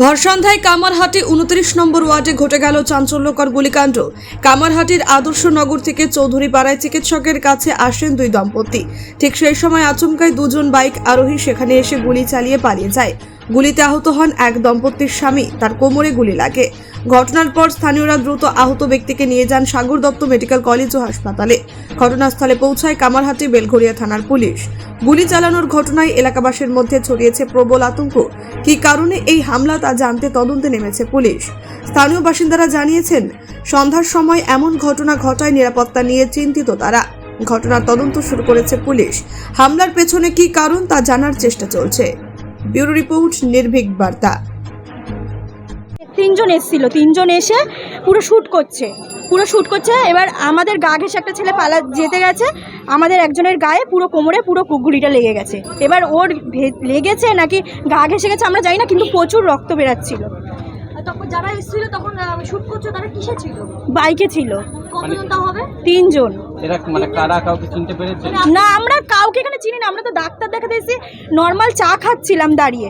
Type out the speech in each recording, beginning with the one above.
ভরসন্ধ্যায় কামারহাটি উনত্রিশ নম্বর ওয়ার্ডে ঘটে গেল চাঞ্চল্যকর গুলিকাণ্ড। কামারহাটির আদর্শনগর থেকে চৌধুরীপাড়ায় চিকিৎসকের কাছে আসেন দুই দম্পতি। ঠিক সেই সময় আচমকায় দুজন বাইক আরোহী সেখানে এসে গুলি চালিয়ে পালিয়ে যায়। গুলিতে আহত হন এক দম্পতির স্বামী, তার কোমরে গুলি লাগে। ঘটনার পর স্থানীয়রা দ্রুত আহত ব্যক্তিকে নিয়ে যান সাগর দত্ত মেডিকেল কলেজ ও হাসপাতালে। ঘটনাস্থলে পৌঁছায় কামারহাটি বেলঘরিয়া থানার পুলিশ। গুলি চালানোর ঘটনায় এলাকাবাসীর মধ্যে ছড়িয়েছে প্রবল আতঙ্ক। কি কারণে এই হামলা তা জানতে তদন্তে নেমেছে পুলিশ। স্থানীয় বাসিন্দারা জানিয়েছেন, সন্ধ্যার সময় এমন ঘটনা ঘটায় নিরাপত্তা নিয়ে চিন্তিত তারা। ঘটনার তদন্ত শুরু করেছে পুলিশ। হামলার পেছনে কি কারণ তা জানার চেষ্টা চলছে। ব্যুরো রিপোর্ট নির্ভীক বার্তা। তিনজন এসেছিল তিনজন এসে পুরো শ্যুট করছে। পুরো শ্যুট করছে এবার আমাদের গা ঘেসে একটা ছেলে পালা যেতে গেছে আমাদের একজনের গায়ে পুরো কোমরে পুরো গুলিটা লেগে গেছে। এবার ওর লেগেছে নাকি গা ঘেসে গেছে আমরা জানি না কিন্তু প্রচুর রক্ত বেরাচ্ছিল। তখন যারা এসেছিল তখন শ্যুট করছ তারা কিসে ছিল? বাইকে ছিল। তিনজন। এরা মানে কারা কাউকে চিনতে পেরেছে? না আমরা কাউকে এখানে চিনি না আমরা তো ডাক্তার দেখাতে এসেছি নর্মাল চা খাচ্ছিলাম দাঁড়িয়ে।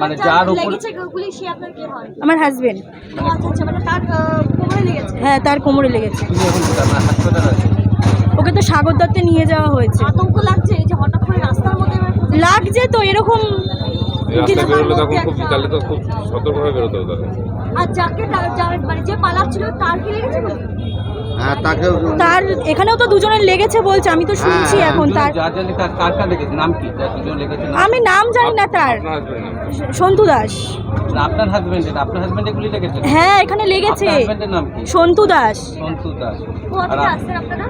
মানে যার উপর লেগেছে গুলি সে আপনার কে হয়? আমার হাজবেন্ড আচ্ছা আচ্ছা মানে লেগেছে? হ্যাঁ তার কোমরে লেগেছে? মানে ওকে তো সাগর দত্তে নিয়ে যাওয়া হয়েছে। আতঙ্ক লাগছে এই যে হঠাৎ করে রাস্তার মধ্যে লাগছে তো এরকম রাস্তায় বেরোলে তখন খুব তাহলে তো খুব সতর্কভাবে বেরোতে হবে আর যাকে যার- মানে যে পালাচ্ছিল তার কি তার এখানেও তো দুজনের লেগেছে বলছে আমি তো শুনছি হ্যাঁ, এখন তার? আমি নাম জানি না তার। সন্তু দাস। আপনার হাজবেন্ড আপনার হাজবেন্ড এগুলি লেগেছে? হ্যাঁ এখানে লেগেছে। আপনার হাজবেন্ডের নাম কি? সন্তু দাস। সন্তু আপনারা। মানে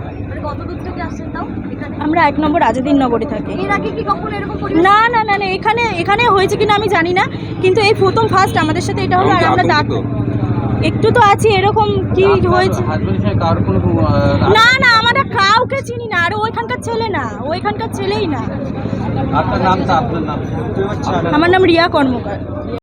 আমরা এক নম্বর আজাদিন নগরে থাকি। এর আগে কি কখনো এরকম পরিবেশ না না না না এখানে এখানে হয়েছে কিনা আমি জানি না। কিন্তু এই প্রথম ফার্স্ট আমাদের সাথে এটা হলো আর আমরা ডাক একটু তো আছি এরকম কি হয়েছে? না না আমরা কাউকে চিনি না আর ওইখানকার ছেলে না ওইখানকার ছেলেই না। আপনার নামটা আপনার নাম। আপনার আমার নাম রিয়া কর্মকার।